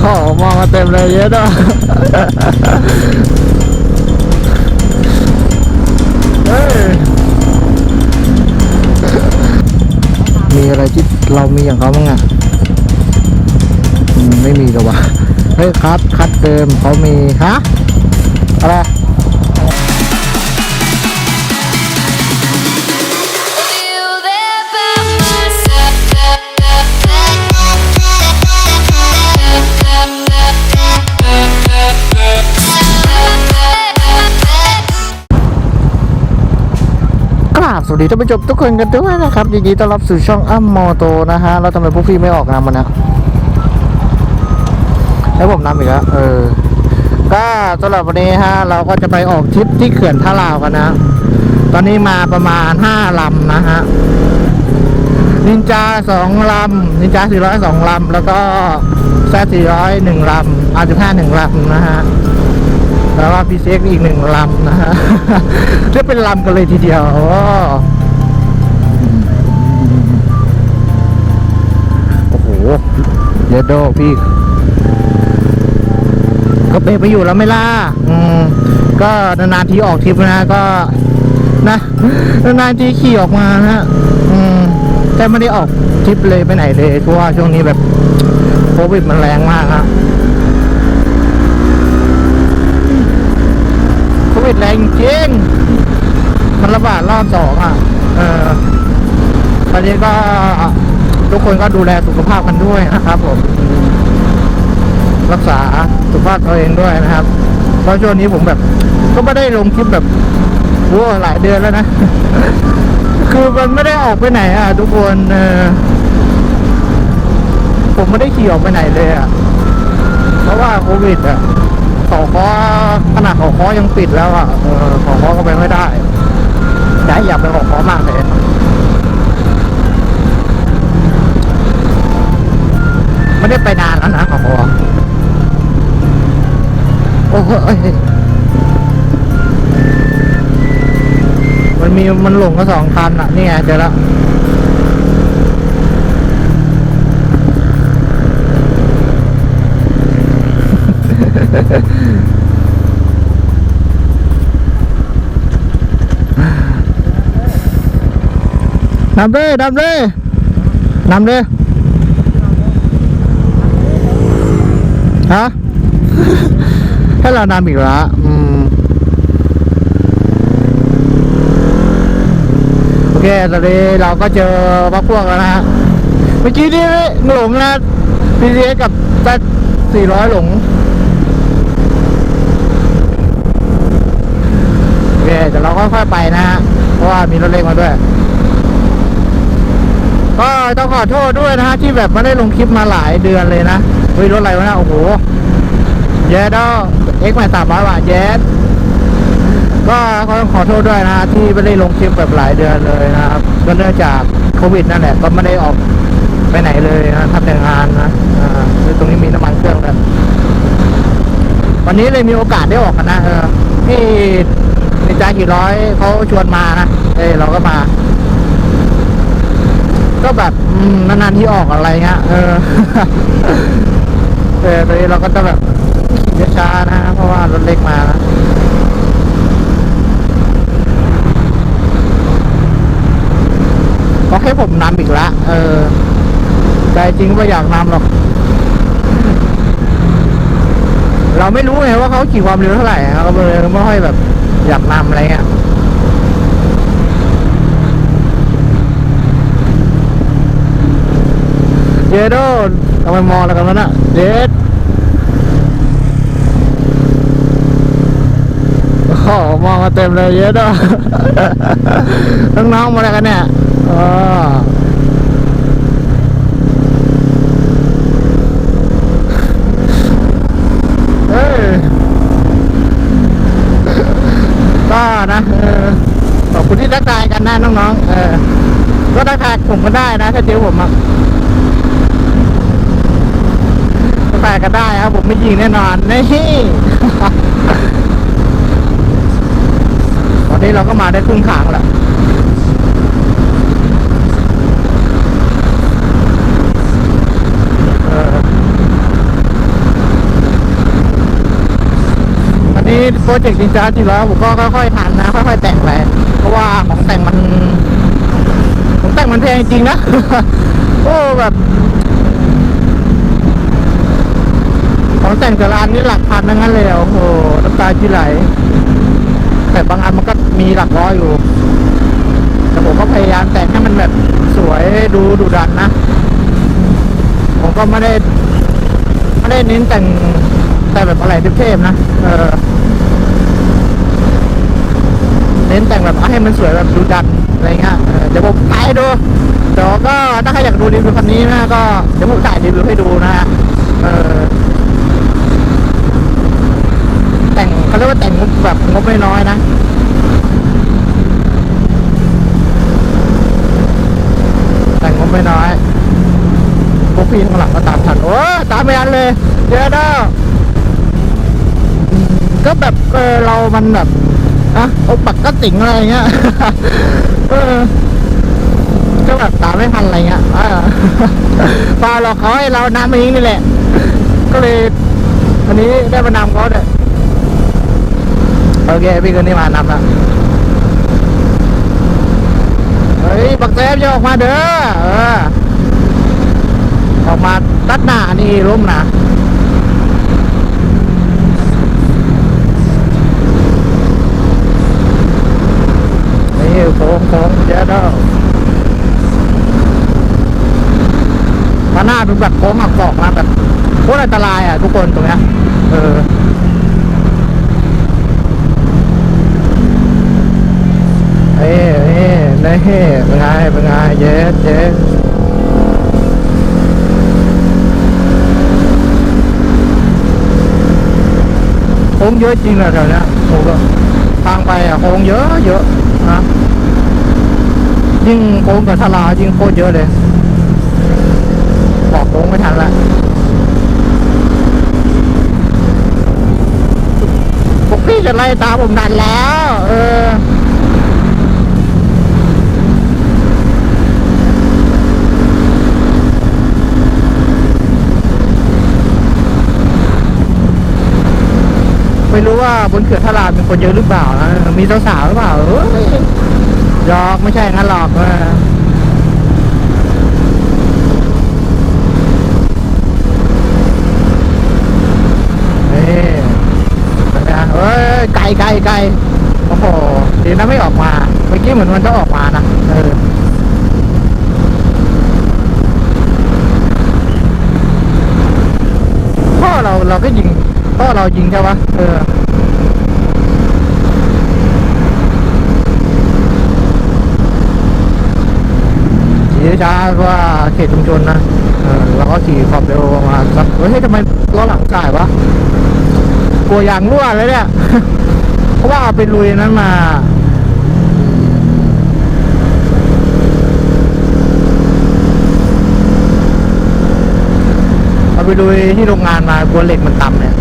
โอ้มองมาเต็มเลยเยอะด้วยเฮ้ยมีอะไรที่เรามีอย่างเขาบ้างอะไม่มีหรอวะเฮ้ยคัดคัดเดิมเขามีฮะอะไร วัสดีท่านผู้ชมทุกคนกันด้วยนะครับยินดีต้อนรับสู่ช่องอ้ำมอโตนะฮะแล้วทำไมพวกพี่ไม่ออกนำมันนะให้ผมนำอีกแล้วเออก็สำหรับวันนี้ฮะเราก็จะไปออกทริปที่เขื่อนท่าลาวกันนะ ตอนนี้มาประมาณห้าลำนะฮะนินจาสองลำนินจาสี่ร้อยสองลำแล้วก็แซ่สี่ร้อยหนึ่งลำอาร์ติห้าหนึ่งลำนะฮะ แล้วก็พีเซ็กอีกหนึ่งลำนะฮะเรียกเป็นลำกันเลยทีเดียวโอ้โอ้โหเยดโดพี่ก็เปไปอยู่แล้วไม่ล่ะอืมก็นานๆทีออกทริปนะก็ นะนานๆทีขี่ออกมานะอืมแต่ไม่ได้ออกทริปเลยไปไหนเลยเพราะว่าช่วงนี้แบบโควิดมันแรงมากฮะ โควิ ดแรงจริงมันระบาดรอบสองอะ เออตอนนี้ก็ทุกคนก็ดูแลสุขภาพกันด้วยนะครับผม รักษาสุขภาพตัวเองด้วยนะครับ เพราะช่วงนี้ผมแบบ ก็ไม่ได้ลงคลิปแบบโว้หลายเดือนแล้วนะ คือมันไม่ได้ออกไปไหนอะ ทุกคนเออผมไม่ได้ขี่ออกไปไหนเลยอะ เพราะว่าโควิดอะขอคอ ขนาดขอคอยังปิดแล้วอะเออขอคอก็ไปไม่ได้ย้ายอยากไปขอคอมากเลยไม่ได้ไปนานแล้วนะขอคอโอ้โหเอ้ยมันมีมันหลงก็สองคันอะนี่ไงเจอแล้ว นำเลยนำเลยนำเลยฮะให้เรานำอีกแล้วอืมโอเคตอนนี้เราก็เจอพักพวกแล้วนะฮะเมื่อกี้นี่หลงนะพีซีกับตัดสี่ร้อยหลงโอเคเดี๋ยวเราค่อยๆไปนะฮะเพราะว่ามีรถเล็กมาด้วย ก็ต้องขอโทษด้วยนะฮะที่แบบไม่ได้ลงคลิปมาหลายเดือนเลยนะเฮ้ยรถอะไรวะนะโอ้โหเยดอเอ็กใหม่สามร้อยบาทเยดก็ขอขอโทษด้วยนะฮะที่ไม่ได้ลงคลิปแบบหลายเดือนเลยนะครับก็เนื่องจากโควิดนั่นแหละก็ไม่ได้ออกไปไหนเลยนะทำแต่งานนะอ่าคือตรงนี้มีน้ำมันเครื่องแล้ววันนี้เลยมีโอกาสได้ออกกันนะเออที่ในใจกี่ร้อยเขาชวนมานะเอ้ยเราก็มา ก็แบบนานๆที่ออกอะไรเงี้ยเออเออตอนนี้เราก็จะแบบขี่ช้านะ เพราะว่ารถเล็กมานะก็ให้ผมนำอีกละเออใจจริงก็อยากนำหรอก เราไม่รู้ไงว่าเขาขี่ความเร็วเท่าไหร่เราเลยไม่ค่อยแบบอยากนำอะไรเงี้ย เยโดทำไมมองอะไรกันวะน่ะเยดโอ้มองมาเต็มเลยเยโดน้องๆมาอะไรกันเนี่ยอ๋อเอ้ยก็นะขอบคุณที่ทักทายกันนะน้องๆ เออ ก็ทักทายผมก็ได้นะ ถ้าเจอผมอะ แตกก็ได้ครับผมไม่ยิงแน่นอนนี่ตอนนี้เราก็มาได้ครึ่งทางแล้วอันนี้โปรเจกต์จริงจังจริงแล้วผมก็ค่อยๆทันนะค่อยๆแต่งไปเพราะว่าของแต่งมันของแต่งมันแพงจริงนะโอ้แบบ ของแต่งแต่ละอันนี่หลักพันทั้งนั้นเลยโอ้โหน้ำตาจีไหล แต่บางอันมันก็มีหลักร้อยอยู่ แต่ผมก็พยายามแต่งให้มันแบบสวยดูดุดันนะ ผมก็ไม่ได้ไม่ได้เน้นแต่งแต่แบบอะไรเทพๆนะเออเน้นแต่งแบบให้มันสวยแบบดูดันอะไรเงี้ยเดี๋ยวผมถ่ายดูเดี๋ยวก็ถ้าใครอยากดูรีวิวคันนี้นะก็เดี๋ยวผมถ่ายรีวิวให้ดูนะฮะเออ แต่ง เขาเรียกว่าแต่งงบแบบงบไม่น้อยๆนะแต่งงบไม่น้อยพวกพี่ข้างหลังก็ตามทันโอ้ตามไม่ทันเลยเดี๋ยวก็แบบเออเรามันแบบอะโอาปักก็ติ่งอะไรเงี้ยเออก็แบบตามไม่ทันอะไรเงี้ยอ่าฟาเราเขาให้เรานำเองนี่แหละ ก็เลยวันนี้ได้มานำเขาเนี่ย โอเคพี่คนนี้มานำละเฮ้ยบักแซมอย่ออกมาเด้อเออออกมาตัดหน้านี่ล้มนะนี่โค้งโค้งเยอะแล้วมาหน้าเป็นแบบโค้งหักศอกนะแบบโคตรอันตรายอะทุกคนตรงเนี้ยเออเอ้ยเอ้ยนี่ เป็นไงเป็นไงเย็ดเย็ดโค้งเยอะจริงเลยแถวนี้ยโอ้โหทางไปอะโค้งเยอะเยอะนะยิ่งโค้งกับทลายิ่งโคตรเยอะเลย บอกโค้งไม่ทันละพวกพี่จะไล่ตามผมดันแล้ว เออ ไม่รู้ว่าบนเขื่อนทารามีคนเยอะหรือเปล่านะมีสาวๆหรือเปล่าเอ้ยหยอกไม่ใช่งั้นหรอกนี่เป็นไงเอ้ยไกลไกลไกลโอ้โหดีนะไม่ออกมาเมื่อกี้เหมือนมันจะออกมานะเออพ่อเราเราก็ยิงพ่อเรายิงใช่ปะเออ ขี่ ช้าๆเพราว่าเขตชุมชนนะเราก็ขี่ความเร็วประมาณสักเฮ้ยทำไมล้อหลังสายวะกลัวยางรั่วเลยเนี่ยเพราะว่าเอาไปลุยนั้นมาเอาไปลุยที่โรงงานมากลัวเหล็กมันต่ำเนี่ย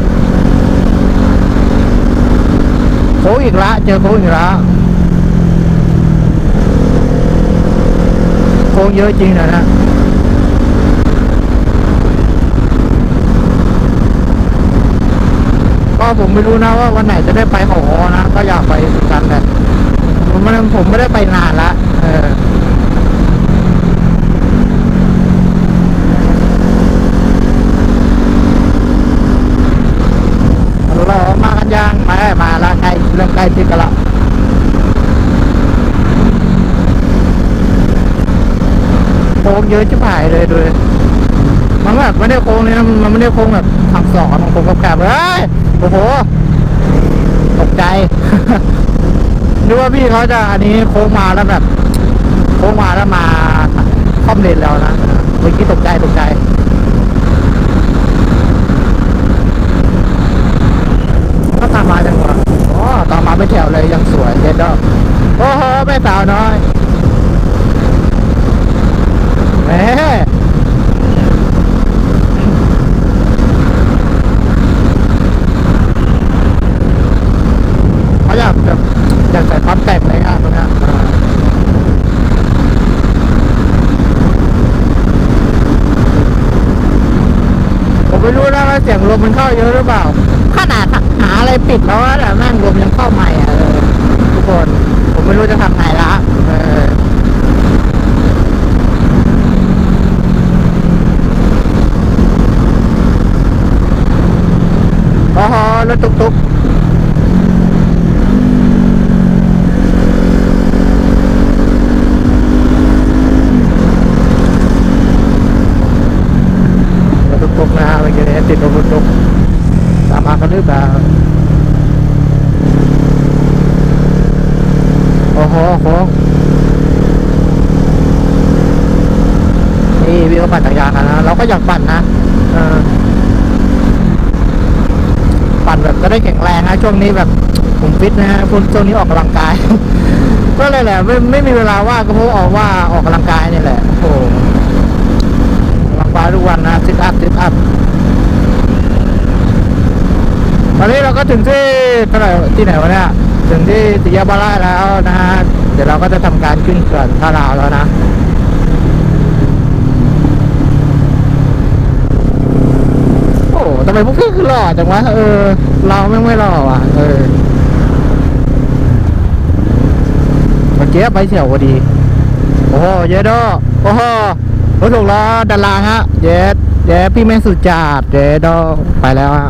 โค้งอีกละเจอโค้งอีกละโค้ งเยอะจริงนะนะก็ผมไม่รู้นะว่าวันไหนจะได้ไปหอนะ ก็อยากไปสุดกันแหละผมไม่ผมไม่ได้ไปนานละเออเรามากันยังมามาละใกล้เริ่มใกล้ทิศกันละโค้ง เยอะชิบหายเลยดูดิมันแบบไม่ได้โค้งเลยนะมันไม่ได้โค้งแบบหักศอกอะมันโค้งแคบเฮ้ยโอ้โหตกใจนึกว่าพี่เขาจะอันนี้โค้งมาแล้วแบบโค้งมาแล้วมาค่อมเลนแล้วนะเมื่อกี้ตกใจตกใจก็ตามมาจังหวะอ๋อตามมาไม่แถวเลยยังสวยเด็ดดอกโอ้โหแม่สาวน้อยแหม เขาอยากแบบอยากใส่พับแต่งอะไรอะตรงนี้ผมไม่รู้นะว่าเสียงลมมันเข้าเยอะหรือเปล่า ขนาดหาอะไรปิดแล้วอะแต่แม่งลมยังเข้าใหม่อะเออทุกคน ผมไม่รู้จะทำไงละเออโอ้โหรถตุกตุกรถตุกตุกนะเมื่อกี้นี้ติดรถตุกตุกตามมากันหรือเปล่าโอ้โหโอ้โหนี่พี่เขาปั่นจักรยานกันนะ เราก็อยากปั่นนะเออ ปั่นแบบจะได้แข็งแรงนะช่ วงนี้แบบผมฟิตนะฮะคุณช่วงนี้ออกกำลังกาย ก็เลยแหละไม่ไม่มีเวลาว่างก็เพราะออกว่าออกกำลังกายนี่แหละโอ้โหกำลังกายทุกวันนะซิทอัพซิทอัพตอนนี้เราก็ถึงที่เท่าไหร่ที่ไหนวะเนี่ยถึงที่ติยาบาร่าแล้วนะฮะเดี๋ยวเราก็จะทำการขึ้นเขื่อนท่าราวแล้วนะ โอ้ ทำไมพวกพี่คือหล่อจังวะเออ เราไม่ไม่หล่อว่ะ เออเมื่อกี้ไปเฉียวพอดี โอ้โห เยดโดโอ้โหรถถูกล้อดันลาฮะ เยดเยดพี่แม่สุดจัดเยดโดไปแล้วฮะ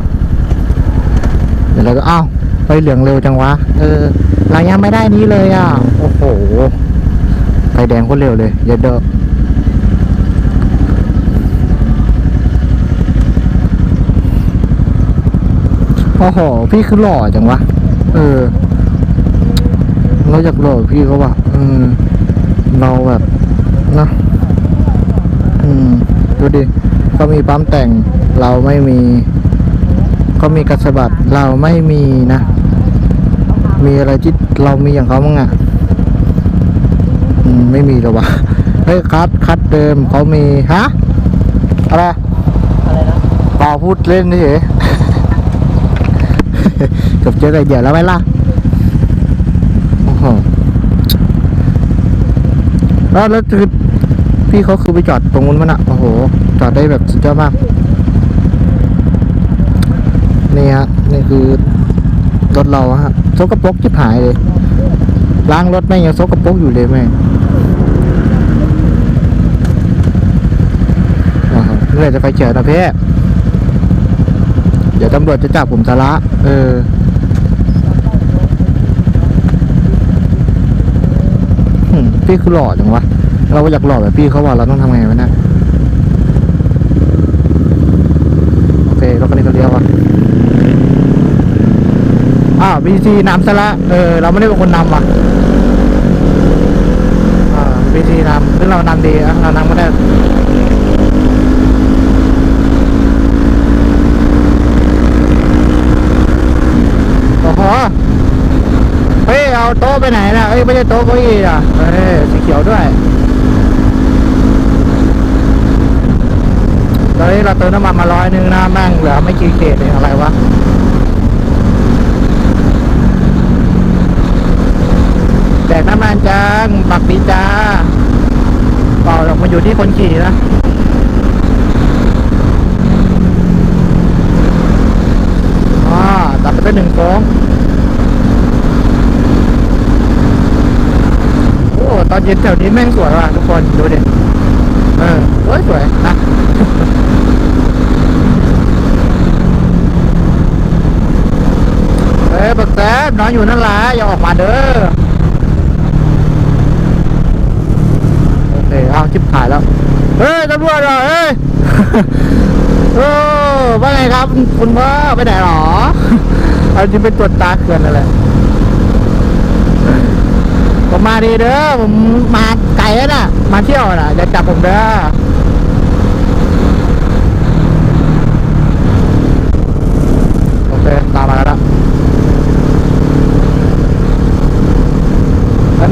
เดี๋ยวเราก็เอ้าไปเหลืองเร็วจังวะ เออเรายังไม่ได้นี้เลยอะ โอ้โห ไฟแดงโคตรเร็วเลย เยดโโอ้โห พี่คือหล่อจังวะ เออ เราอยากหล่อพี่เขาว่ะอืม เราแบบนะอืม ดูดิเขามีปั๊มแต่ง เราไม่มีเขามีกระสะบัด เราไม่มีนะ มีอะไรที่เรามีอย่างเขามั้งอะอืม ไม่มีหรอวะ เฮ้ย คัด คัดเดิมเขามี ฮะ อะไร อะไรนะเปล่าพูดเล่นนี่เฉย เกับเจอไอเดียแล้วไหมล่ะโอ้โหแล้วแล้วคือพี่เขาคือไปจอดตรงนู้นมันอะโอ้โห จอดได้แบบสุดยอดมาก นี่ฮะ นี่คือรถเราฮะโซกระปกจิบหายเลยล้างรถแม่งยังโซกระปกอยู่เลยแม่งโอ้โหเมื่อไรจะไปเจอนะเพ่เดี๋ยวตำรวจจะจับผมซะละเออ หึ พี่คือหล่อจังวะ เราอยากหล่อแบบพี่เขาว่าเราต้องทำไงวะเนะโอเครถคันนี้ก็เลี้ยวว่ะอ้าวบีซีนำซะละเออเราไม่ได้เป็นคนนำว่ะอ่าบีซีนำซึ่งเรานำดีอะเรานำก็ได้ โอ้โห เฮ้ย เอาโต๊ะ ไปไหนนะเอ้ยไม่ใช่โต๊ะเก้าอี้อะเฮ้ยสีเขียวด้วยตอนนี้เราเติมน้ำมันมาร้อยหนึงนะแม่งเหลือไม่กี่เขตเองอะไรวะแดกน้ำมันจังปักดีจ้าเปล่าหรอกมันอยู่ที่คนขี่นะอ๋อตัดไปหนึ่งโค้ง โอ้ ตอนเย็นแถวนี้แม่งสวยว่ะทุกคนดูดิเออสวยสวยนะเฮ้ยบักแซบนอนอยู่นั่นแหละอย่าออกมาเด้อโอเคเอาชิบหายแล้วเฮ้ยตำรวจเหรอเฮ้ยโอ้ว่าไงครับ คุณพ่อไปไหนหรอเอาจริงเป็นตรวจตาเขื่อนนั่นแหละ ผมมาดีเด้อผมมาไกลน่ะ มาเที่ยวน่ะอย่าจับผมเด้อโอเคตามมาแล้วนะ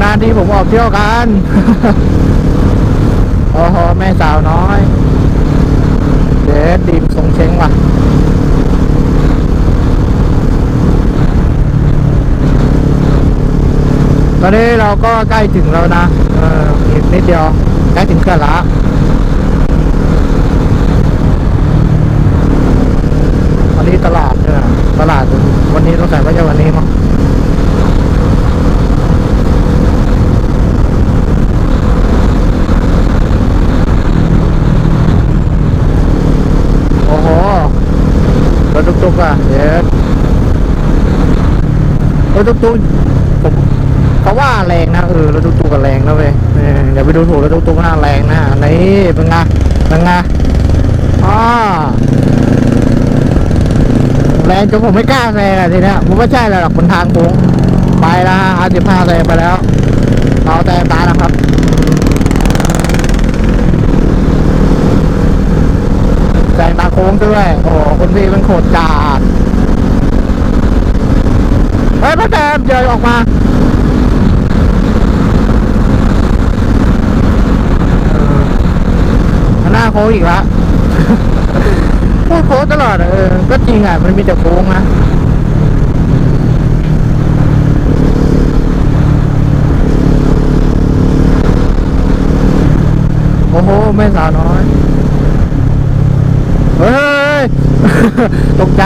นานทีผมออกเที่ยวกันโอ้โหแม่สาวน้อย เด็ดดีมทรงเช้งว่ะ ตอนนี้เราก็ใกล้ถึงแล้วนะเอออีกนิดเดียวใกล้ถึงเขื่อนละวันนี้ตลาดเนี่ยตลาดวันนี้ต้องใส่ว่าจะวันนี้มั้งโอ้โหรถตุ๊กๆอะเด็ดรถตุ๊กๆ เขาว่าแรงนะเออรถตุกๆก็แรงนะเว้ยเอออย่าไปดูถูกรถตุกๆนะแรงนะนี่เป็นไงเป็นไงอ๋อแรงจนผมไม่กล้าแซงอะทีเนี้ยมันไม่ใช่หรอกบนทางโค้งไปแล้วฮะอาสิบห้าแซงไปแล้วเอาแต่ตายนะครับแซงตาโค้งด้วยโอ้คุณพี่มันโคตรจาดเฮ้ยพระแจมเจอออกมาเออหน้า โค้งอีกละพูดโค้งตลอดเออ ก็จริงอะ มันมีแต่โค้งนะโอ้โหแม่สาวน้อย เฮ้ย ตกใจ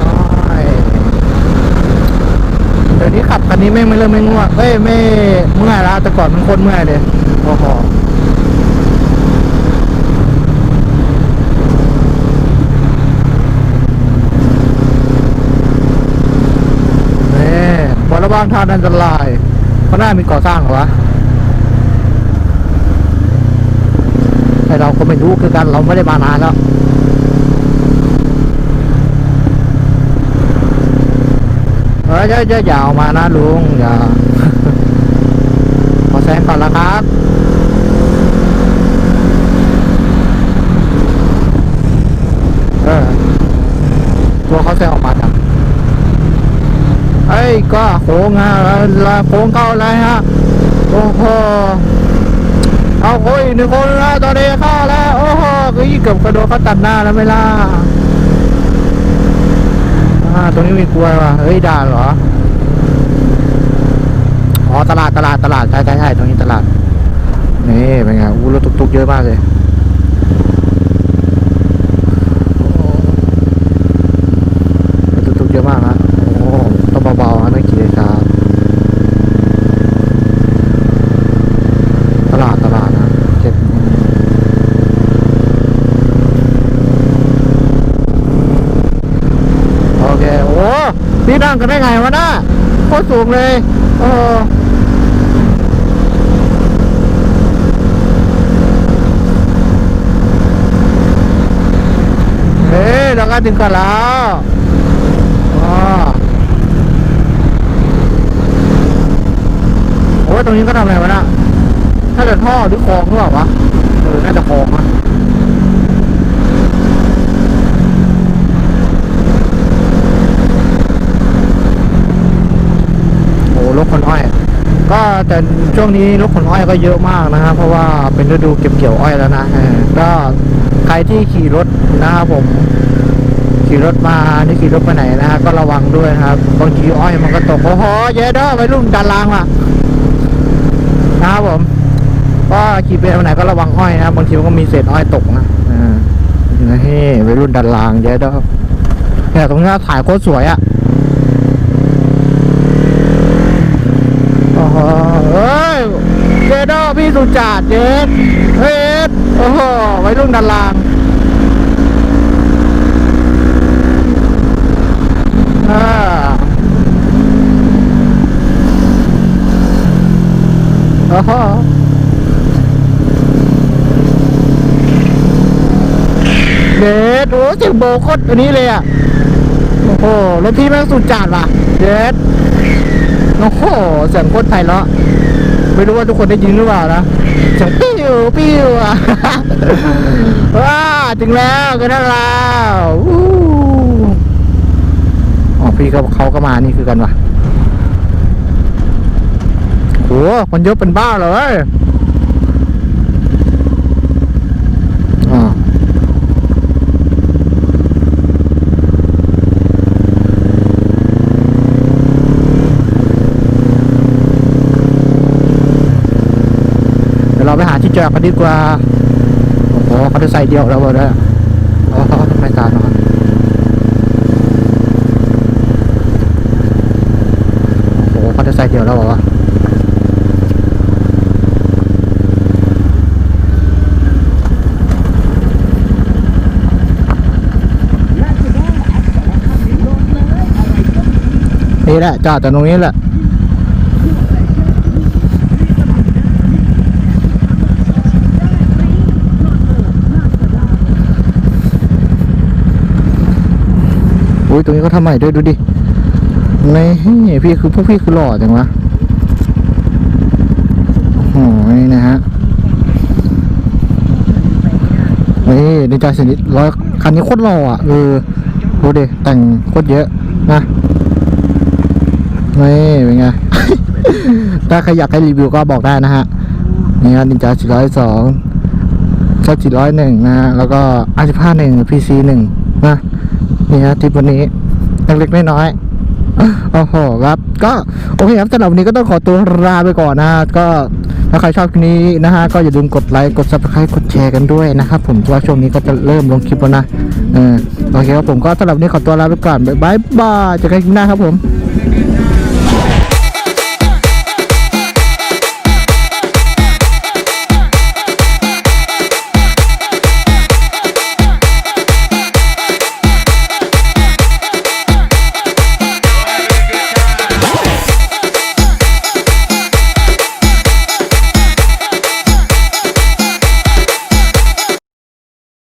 โอ้ยเดี๋ยว นี้ขับคันนี้ไม่งไม่เริ่มไม่ง่วงเอ้ยไม่เมื่อยแล้วแต่ก่อนมันโคตรเมื่อยเลยโอ้โหนี่บนระว่างทางอันตรายข้างหน้ามีก่อสร้างเหรอวะแต่เราก็ไม่รู้คือกันเราไม่ได้มานานแล้ว เออเยอะเยอะอย่าเอามานะลุงอย่าขอแซงก่อนละครับเออตัวเขาแซงออกมาจังเอ้ยก็โค้งอะละโค้งเข้าอะไรฮะโอ้โหเอาโค้งหนึ่งคนแล้วตอนนี้เข้าแล้วโอ้โหก็ยี่เกือบกระโดดเขาตัดหน้าแล้วไม่ล่ะอ่า ตรงนี้มีกลวยว่ะเฮ้ยด่านเหรอ อ๋อตลาดตลาดตลาดใช่ใช่ใช่ตรงนี้ตลาด นี่เป็นไงอู้รถตุกๆเยอะมากเลยรถตุกๆเยอะมากฮะโอ้ต้องเบาๆนะนักขี่ช้าตลาด ตลาดนะเจ็ด โอเค โอ้ พี่นั่งกันได้ไงวะน่ะโคตรสูงเลย โอ้เฮ้ยเราก็ถึงกันแล้วโอ้ยตรงนี้ก็ทำอะไรวะน่ะน่าจะท่อหรือคลองหรือเปล่าวะ เออ น่าจะคลองอะ รถขนอ้อย ก็แต่ช่วงนี้รถขนอ้อยก็เยอะมากนะครับ เพราะว่าเป็นฤดูเก็บเกี่ยวอ้อยแล้วนะก็ใครที่ขี่รถนะครับผมขี่รถมานี่ขี่รถไปไหนนะฮะก็ระวังด้วยครับบางทีอ้อยมันก็ตกโอ้โหเยอะเด้อไปรุ่นดันลางว่ะนะครับผม ก็ขี่ไปไหนก็ระวังอ้อยนะบางทีมันก็มีเศษอ้อยตกนะอ่านี่ไปรุ่นดันลางเยอะเด้อเนี่ยตรงนี้ถ่ายโคตรสวยอะ โอ้โหเฮ้ยเจโดพี่สุจาดเจดเฮ้ยเอ็ดโอ้โหไว้รุ่นดันลางอ่าโอ้โหเด็ดโอ้เสียงโบโคตรอันนี้เลยอะ โอ้โหรถพี่แม่งสุดจัดว่ะ เด็ด โอ้โหเสียงโคตรไพเราะไม่รู้ว่าทุกคนได้ยินหรือเปล่านะเสียงปิ้วปิ้วอะว้าถึงแล้วกันแล้วอู้อ๋อพี่ก็เขาก็มานี่คือกันว่ะโหคนเยอะเป็นบ้าเลย อกกันดีกว่า โอ้โหเขาจะใส่เดียวแล้วบ่ได้อ๋อไม่ตานอนโอ้โหเขาจะใส่เดียวแล้วบ่นี่แหละจอดแต่ตรงนี้แหละ อุ้ยตรงนี้ก็ทำใหม่ด้วยดูดิในพี่คือพวกพี่คือหล่อจังวะโอ้โหนี่นะฮะนี่ดีใจสนิทร้อยคันนี้โคตรหล่ออะเออดูดิแต่งโคตรเยอะนะนี่เป็นไง ถ้าใครอยากให้รีวิวก็บอกได้นะฮะนี่ฮะนินจา402ชัด401นะฮะแล้วก็อาร์ห้าหนึ่งพีซีหนึ่ง นะนี่ฮะทริปวันนี้เล็กๆน้อยๆโอ้โหครับก็โอเคครับสำหรับวันนี้ก็ต้องขอตัวลาไปก่อนนะก็ถ้าใครชอบคลิปนี้นะฮะก็อย่าลืมกดไลค์กดซับสไครต์กดแชร์กันด้วยนะครับผมเพราะว่าช่วงนี้ก็จะเริ่มลงคลิปแล้วนะเออโอเคครับผมก็สำหรับวันนี้ขอตัวลาไปก่อนบ๊ายบายเจอกันคลิปหน้าครับผม